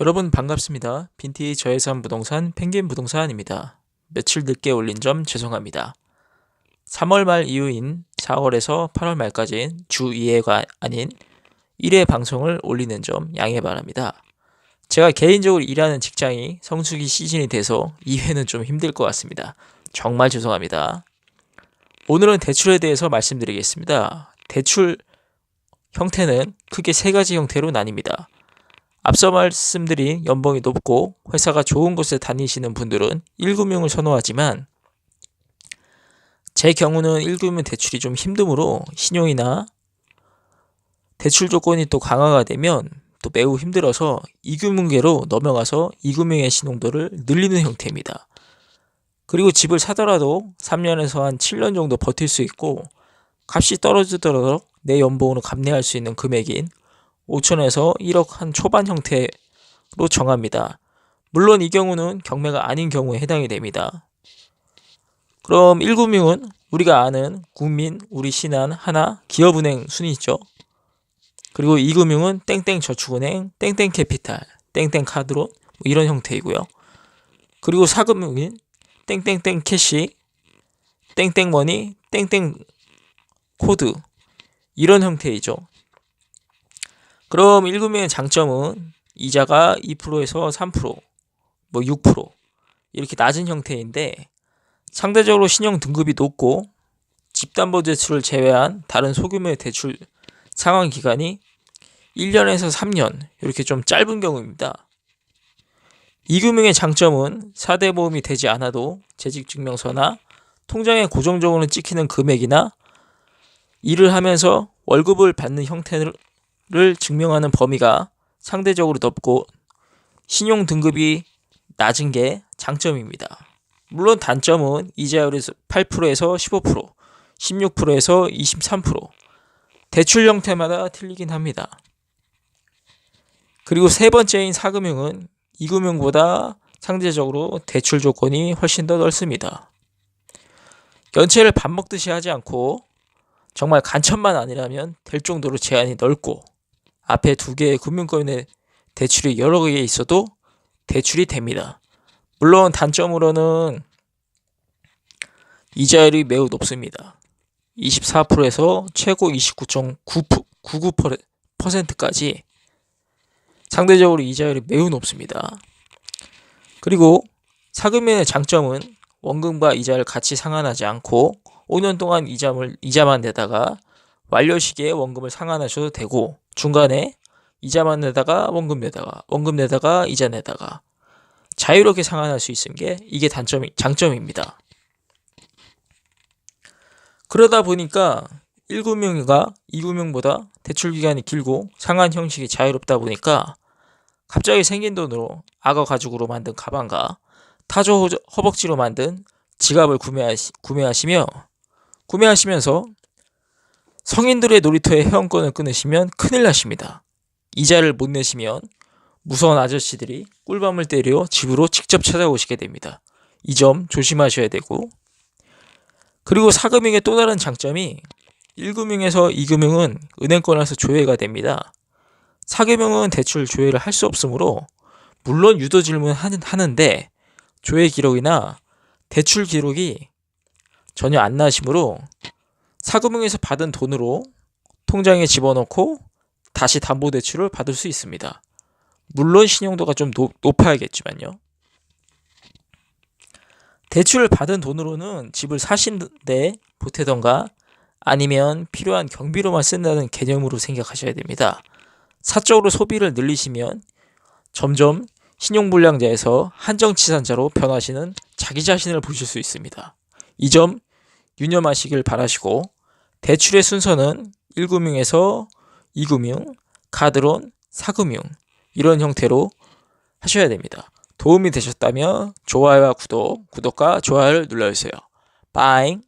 여러분 반갑습니다. 빈티 저예산 부동산 펭귄 부동산입니다. 며칠 늦게 올린 점 죄송합니다. 3월 말 이후인 4월에서 8월 말까지 주 2회가 아닌 1회 방송을 올리는 점 양해 바랍니다. 제가 개인적으로 일하는 직장이 성수기 시즌이 돼서 2회는 좀 힘들 것 같습니다. 정말 죄송합니다. 오늘은 대출에 대해서 말씀드리겠습니다. 대출 형태는 크게 세 가지 형태로 나뉩니다. 앞서 말씀드린 연봉이 높고 회사가 좋은 곳에 다니시는 분들은 1금융을 선호하지만 제 경우는 1금융 대출이 좀 힘드므로 신용이나 대출 조건이 또 강화가 되면 또 매우 힘들어서 2금융계로 넘어가서 2금융의 신용도를 늘리는 형태입니다. 그리고 집을 사더라도 3년에서 한 7년 정도 버틸 수 있고 값이 떨어지더라도 내 연봉으로 감내할 수 있는 금액인 5천에서 1억 한 초반 형태로 정합니다. 물론 이 경우는 경매가 아닌 경우에 해당이 됩니다. 그럼 1금융은 우리가 아는 국민, 우리 신한, 하나, 기업은행 순이죠. 그리고 2금융은 땡땡 저축은행, 땡땡 캐피탈, 땡땡 카드론 뭐 이런 형태이고요. 그리고 4금융인 땡땡땡 캐시, 땡땡 머니, 땡땡 코드 이런 형태이죠. 그럼 1금융의 장점은 이자가 2%에서 3%, 뭐 6% 이렇게 낮은 형태인데 상대적으로 신용 등급이 높고 집담보 대출을 제외한 다른 소규모의 대출 상환 기간이 1년에서 3년 이렇게 좀 짧은 경우입니다. 이금융의 장점은 4대 보험이 되지 않아도 재직증명서나 통장에 고정적으로 찍히는 금액이나 일을 하면서 월급을 받는 형태를 를 증명하는 범위가 상대적으로 넓고 신용 등급이 낮은 게 장점입니다. 물론 단점은 이자율이 8%에서 15%, 16%에서 23%, 대출 형태마다 틀리긴 합니다. 그리고 세 번째인 사금융은 이금융보다 상대적으로 대출 조건이 훨씬 더 넓습니다. 연체를 밥 먹듯이 하지 않고 정말 간첩만 아니라면 될 정도로 제한이 넓고 앞에 두 개의 금융권의 대출이 여러 개 있어도 대출이 됩니다. 물론 단점으로는 이자율이 매우 높습니다. 24%에서 최고 29.99%까지 상대적으로 이자율이 매우 높습니다. 그리고 사금융의 장점은 원금과 이자를 같이 상환하지 않고 5년 동안 이자만 내다가 완료 시기에 원금을 상환하셔도 되고 중간에 이자만 내다가 원금 내다가 원금 내다가 이자 내다가 자유롭게 상환할 수 있는 게 이게 단점이 장점입니다. 그러다 보니까 1금융가 2금융보다 대출 기간이 길고 상환 형식이 자유롭다 보니까 갑자기 생긴 돈으로 악어 가죽으로 만든 가방과 타조 허벅지로 만든 지갑을 구매하시, 구매하시며 구매하시면서 성인들의 놀이터에 회원권을 끊으시면 큰일 나십니다. 이자를 못 내시면 무서운 아저씨들이 꿀밤을 때려 집으로 직접 찾아오시게 됩니다. 이 점 조심하셔야 되고 그리고 사금융의 또 다른 장점이 1금융에서 2금융은 은행권에서 조회가 됩니다. 사금융은 대출 조회를 할 수 없으므로 물론 유도 질문 하는데 조회 기록이나 대출 기록이 전혀 안 나시므로 사금융에서 받은 돈으로 통장에 집어넣고 다시 담보대출을 받을 수 있습니다. 물론 신용도가 좀 높, 높아야겠지만요. 대출을 받은 돈으로는 집을 사신데 보태던가 아니면 필요한 경비로만 쓴다는 개념으로 생각하셔야 됩니다. 사적으로 소비를 늘리시면 점점 신용불량자에서 한정치산자로 변하시는 자기 자신을 보실 수 있습니다. 이 점 유념하시길 바라시고 대출의 순서는 1금융에서 2금융, 카드론, 4금융 이런 형태로 하셔야 됩니다. 도움이 되셨다면 좋아요와 구독, 구독과 좋아요를 눌러주세요. 빠잉